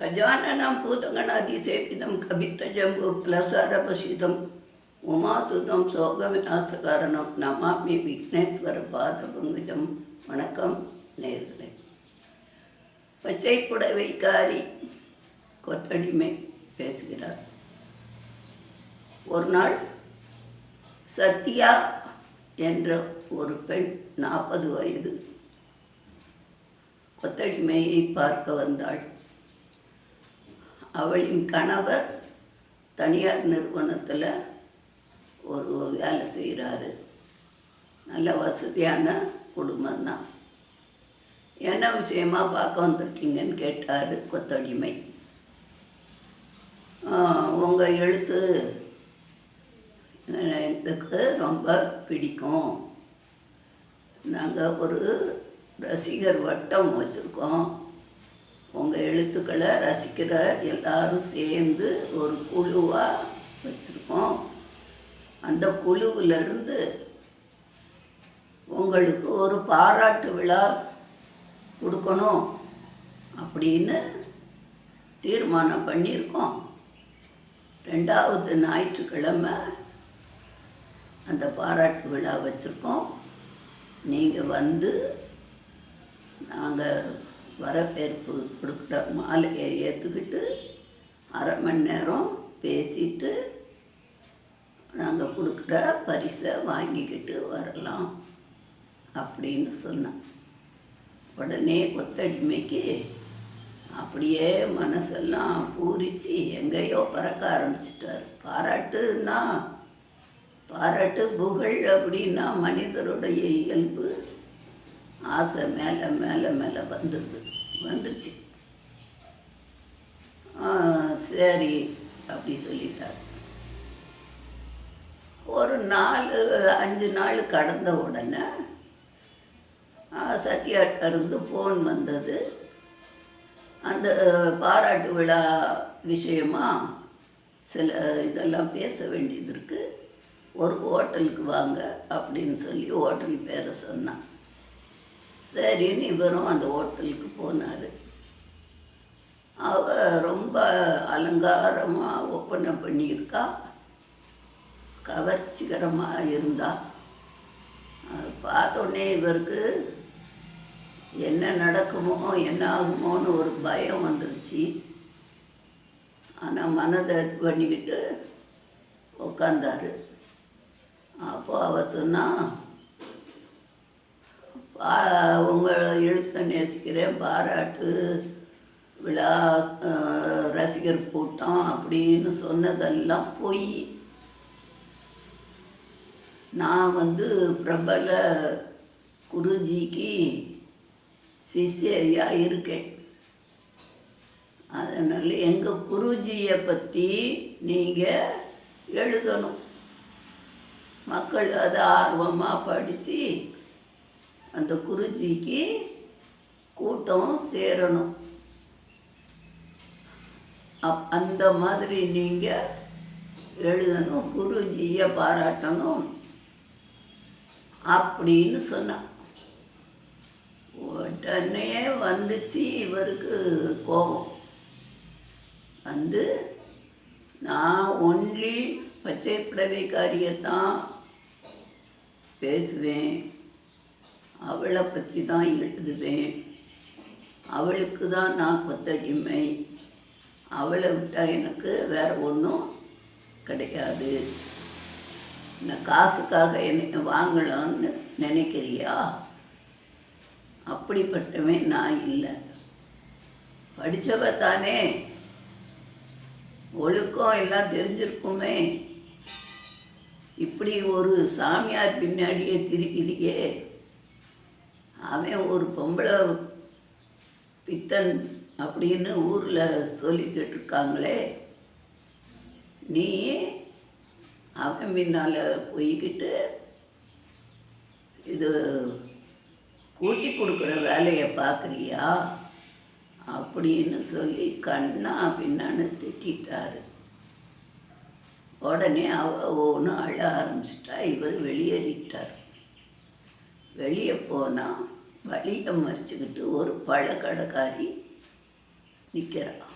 கஜானனம் பூதகணாதிசேவிதம் கவித்தஜம்பு புலசாரபஷிதம் உமாசுதம் சோக விநாசகாரணம் நமாமி விக்னேஸ்வர பாத பங்குஜம் வணக்கம் நேர்களே. பச்சை புடவைக்காரி கொத்தடிமை பேசுகிறார். ஒரு நாள் சத்யா என்ற ஒரு பெண் நாற்பது வயது கொத்தடிமையை பார்க்க வந்தாள். அவளின் கணவர் தனியார் நிறுவனத்தில் ஒரு வேலை செய்கிறாரு நல்ல வசதியான குடும்பம்தான். என்ன விஷயமா பார்க்க வந்திருக்கீங்கன்னு கேட்டார் கொத்தடிமை. உங்கள் எழுத்து எனக்கு ரொம்ப பிடிக்கும். நாங்கள் ஒரு ரசிகர் வட்டம் வச்சுருக்கோம். உங்கள் எழுத்துக்களை ரசிக்கிற எல்லாரும் சேர்ந்து ஒரு குழுவாக வச்சுருக்கோம். அந்த குழுவிலிருந்து உங்களுக்கு ஒரு பாராட்டு விழா கொடுக்கணும் அப்படின்னு தீர்மானம் பண்ணியிருக்கோம். ரெண்டாவது ஞாயிற்றுக்கிழமை அந்த பாராட்டு விழா வச்சுருக்கோம். நீங்கள் வந்து நாங்கள் வரவேற்பு கொடுக்குற மாலையை ஏற்றுக்கிட்டு அரை மணி நேரம் பேசிட்டு நாங்கள் கொடுக்குற பரிசை வாங்கிக்கிட்டு வரலாம் அப்படின்னு சொன்னான். உடனே கொத்தடிமைக்கு அப்படியே மனசெல்லாம் பூரிச்சு எங்கேயோ பறக்க ஆரம்பிச்சிட்டார். பாராட்டுன்னா பாராட்டு புகழ் அப்படின்னா மனிதருடைய இயல்பு. ஆசை மேலே மேலே மேலே வந்துடுது வந்துருச்சு. சரி அப்படி சொல்லிட்டார். ஒரு நாலு அஞ்சு நாள் கடந்த உடனே ஆ, ஃபோன் வந்தது. அந்த பாராட்டு விழா விஷயமா சில இதெல்லாம் பேச வேண்டியது இருக்குது ஒரு ஹோட்டலுக்கு வாங்க அப்படின்னு சொல்லி ஹோட்டல் பேரை சொன்னான். சரின்னு இவரும் அந்த ஹோட்டலுக்கு போனார். அவ ரொம்ப அலங்காரமாக ஒப்பனை பண்ணியிருக்கா. கவர்ச்சிகரமாக இருந்தா. பார்த்தோன்னே இவருக்கு என்ன நடக்குமோ என்ன ஆகுமோன்னு ஒரு பயம் வந்துருச்சு. ஆனால் மனதை இது பண்ணிக்கிட்டு உக்காந்தார். அப்போது அவ சொன்னால் பா உங்களை எழுத்தை நேசிக்கிறேன் பாராட்டு விழா ரசிகர் கூட்டம் அப்படின்னு சொன்னதெல்லாம் பொய் நான் வந்து பிரபல குருஜிக்கு சிஷ்யாக இருக்கேன். அதனால் எங்கள் குருஜியை பற்றி நீங்கள் எழுதணும். மக்கள் அதை ஆர்வமாக படித்து அந்த குருஜிக்கு கூட்டம் சேரணும். அப் அந்த மாதிரி நீங்கள் எழுதணும் குருஜியை பாராட்டணும் அப்படின்னு சொன்னான் உடனே வந்துச்சு இவருக்கு கோபம். வந்து நான் ஒன்லி பச்சை புடவைக்காரியத்தான் பேசுவேன். அவளை பற்றி தான் எழுதுவேன். அவளுக்கு தான் நான் கொத்தடிமை. அவளை விட்டால் எனக்கு வேறு ஒன்றும் கிடையாது. நான் காசுக்காக என்னை வாங்கலாம்னு நினைக்கிறியா? அப்படிப்பட்டவன் நான் இல்லை. படித்தவ தானே. ஒழுக்கம் எல்லாம் தெரிஞ்சிருக்குமே. இப்படி ஒரு சாமியார் பின்னாடியே திரிக்கிறியே அவன் ஒரு பொம்பளை பித்தன் அப்படின்னு ஊரில் சொல்லிக்கிட்டு இருக்காங்களே நீ அவன் பின்னால் போய்கிட்டு இது கூட்டி கொடுக்குற வேலையை பார்க்குறியா அப்படின்னு சொல்லி கண்ணா பின்னான்னு திட்டாரு உடனே அவ ஒன்று அழ ஆரம்பிச்சிட்டா இவர் வெளியேறிட்டார். வெளியே போனால் வழியை மறிச்சுக்கிட்டு ஒரு பழக்கடைக்காரி நிற்கிறான்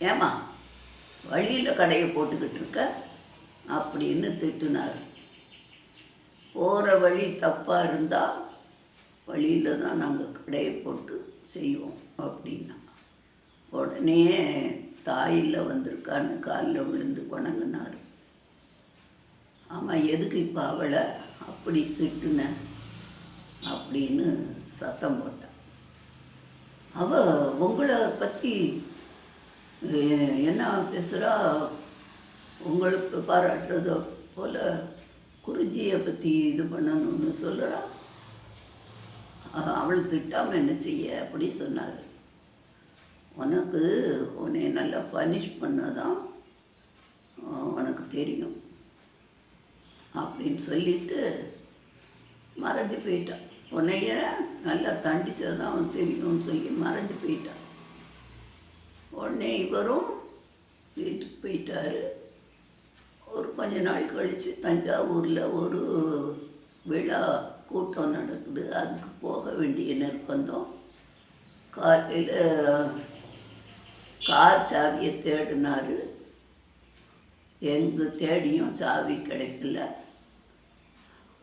ஏமா வழியில் கடையை போட்டுக்கிட்டு இருக்க? அப்படின்னு திட்டுனார். போகிற வழி தப்பாக இருந்தால் வழியில் தான் நாங்கள் கடையை போட்டு செய்வோம் அப்படின்னா. உடனே தாயில் வந்திருக்கான்னு காலில் விழுந்து வணங்கினார். ஆமாம் எதுக்கு இப்போ அவளை அப்படி திட்டுன? அப்படின்னு சத்தம் போட்டான். அவ உங்களை பற்றி என்ன பேசுகிறா உங்களுக்கு பாராட்டுறத போல் குருஜியை பற்றி இது பண்ணணும்னு சொல்கிறா அவள் திட்டாமல் என்ன செய்ய அப்படி சொன்னார். உனக்கு உன்னை நல்லா பனிஷ் பண்ணதான் உனக்கு தெரியும். அப்படின்னு சொல்லிட்டு மறைஞ்சு போயிட்டான் உன்னைய நல்லா தண்டிச்சதான் அவன் தெரியும்னு சொல்லி மறைஞ்சு போயிட்டான். உடனே இவரும் வீட்டுக்கு போயிட்டார். ஒரு கொஞ்ச நாள் கழித்து தஞ்சாவூரில் ஒரு விழா கூட்டம் நடக்குது. அதுக்கு போக வேண்டிய நிர்பந்தம். காலையில் கார் சாவியை தேடினார். எங்கு தேடியும் சாவி கிடைக்கல.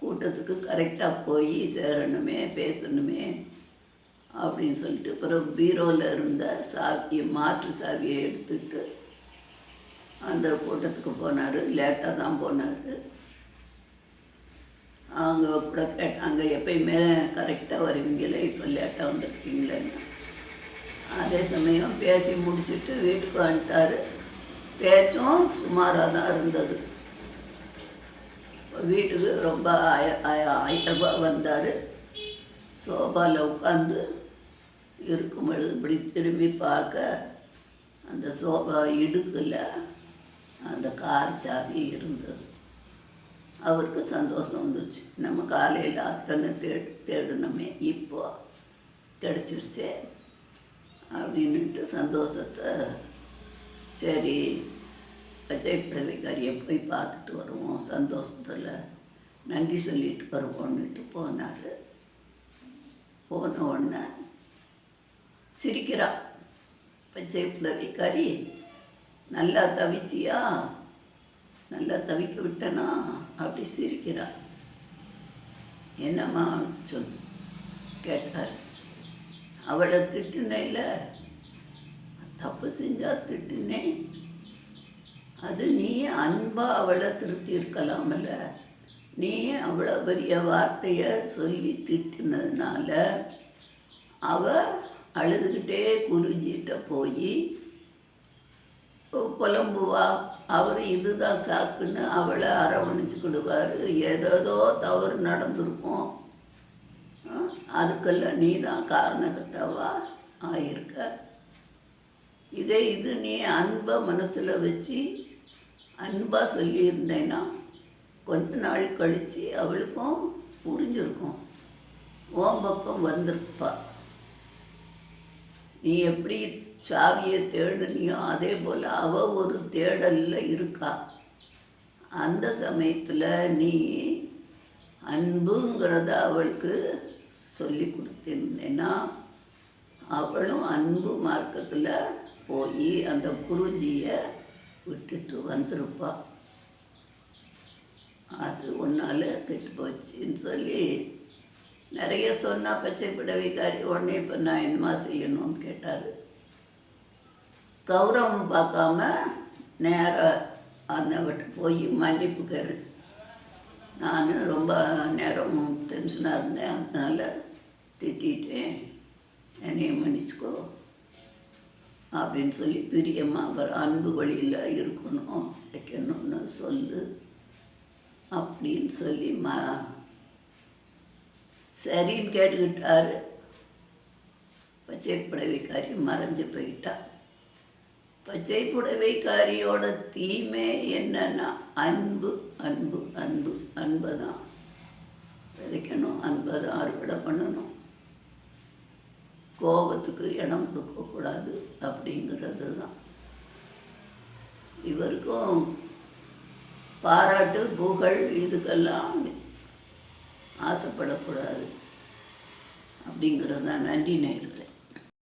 கூட்டத்துக்கு கரெக்டாக போய் சேரணுமே பேசணுமே அப்படின்னு சொல்லிட்டு அப்புறம் பீரோவில் இருந்த சாவியை மாற்று சாவியை எடுத்துட்டு அந்த கூட்டத்துக்கு போனார். லேட்டாக தான் போனார். அவங்க கூட கேட்டாங்க எப்பயுமே கரெக்டாக வருவீங்களே இப்போ லேட்டாக வந்துருக்கீங்களேன்னு அதே சமயம் பேசி முடிச்சுட்டு வீட்டுக்கு வந்துட்டார். பேச்சும் சுமாராக தான் இருந்தது. வீட்டுக்கு ரொம்ப ஆய ஆய- வந்தார். சோபாவில் உட்காந்து இருக்கும் பொழுது இப்படி திரும்பி பார்க்க அந்த சோபா இடுக்கில் அந்த கார் சாவி இருந்தது. அவருக்கு சந்தோஷம் வந்துருச்சு. நம்ம காலையில் அத்தனை தேடு தேடினோமே இப்போ கிடச்சிருச்சே அப்படின்னுட்டு சந்தோஷத்தை சரி பச்சை பிறவைக்காரியை போய் பார்த்துட்டு வருவோம். சந்தோஷத்தில் நன்றி சொல்லிட்டு வருவோன்னுட்டு போனார். போன உடனே சிரிக்கிறா. பச்சை பிறவைக்காரி நல்லா தவிச்சியா? நல்லா தவிக்க விட்டனா? அப்படி சிரிக்கிறா. என்னம்மா? சொல் கேட்டார். அவளை திட்டுனேல தப்பு செஞ்சால் திட்டுனேன். அது நீ அன்பா அவளை திருத்தி இருக்கலாம்ல நீ அவ்வளோ பெரிய வார்த்தையை சொல்லி திட்டினதுனால அவ அழுதுகிட்டே குருஜிட்ட போய் புலம்புவா அவர் இதுதான் சாக்குன்னு அவளை அரவணைச்சுக்கிடுவார். ஏதேதோ தவறு நடந்திருக்கும். அதுக்கெல்லாம் நீ தான் காரணகர்த்தாவா ஆயிருக்க? இதே இது நீ அன்பை மனசில் வச்சு அன்பாக சொல்லியிருந்தேன்னா கொஞ்ச நாள் கழித்து அவளுக்கும் புரிஞ்சிருக்கும். ஓம் பக்கம் வந்திருப்பா. நீ எப்படி சாவியை தேடுனியோ அதே போல் அவ ஒரு தேடலில் இருக்கா. அந்த சமயத்தில் நீ அன்புங்கிறத அவளுக்கு சொல்லி கொடுத்திருந்தேன்னா அவளும் அன்பு மார்க்கத்தில் போய் அந்த குருஜியை விட்டுட்டு வந்திருப்பா. அது ஒன்றால் கெட்டு போச்சுன்னு சொல்லி நிறைய சொன்னால் பச்சை பிடவைக்காரி உடனே இப்போ நான் என்னமா செய்யணும்னு கேட்டார். கௌரவம் பார்க்காம நேராக அந்த விட்டு போய் மன்னிப்பு கேள். நான் ரொம்ப நேரம் டென்ஷனாக இருந்தேன். அதனால் திட்டேன் என்னையும் மன்னிச்சுக்கோ. அப்படின்னு சொல்லி பிரியமாக அவர் அன்பு வழியில் இருக்கணும் வைக்கணும்னு சொல்லு அப்படின்னு சொல்லி ம சரின்னு கேட்டுக்கிட்டாரு. பச்சை புடவைக்காரி மறைஞ்சு போயிட்டா. பச்சை புடவைக்காரியோட தீமை என்னன்னா அன்பு அன்பு அன்பு அன்பை தான் விதைக்கணும் அன்பை தான் அறுவடை பண்ணணும். கோபத்துக்கு இடம் கொடுக்கக்கூடாது அப்படிங்கிறது தான். இவருக்கும் பாராட்டு புகழ் இதுக்கெல்லாம் ஆசைப்படக்கூடாது. அப்படிங்கிறது தான் நன்றி நேயர்களே.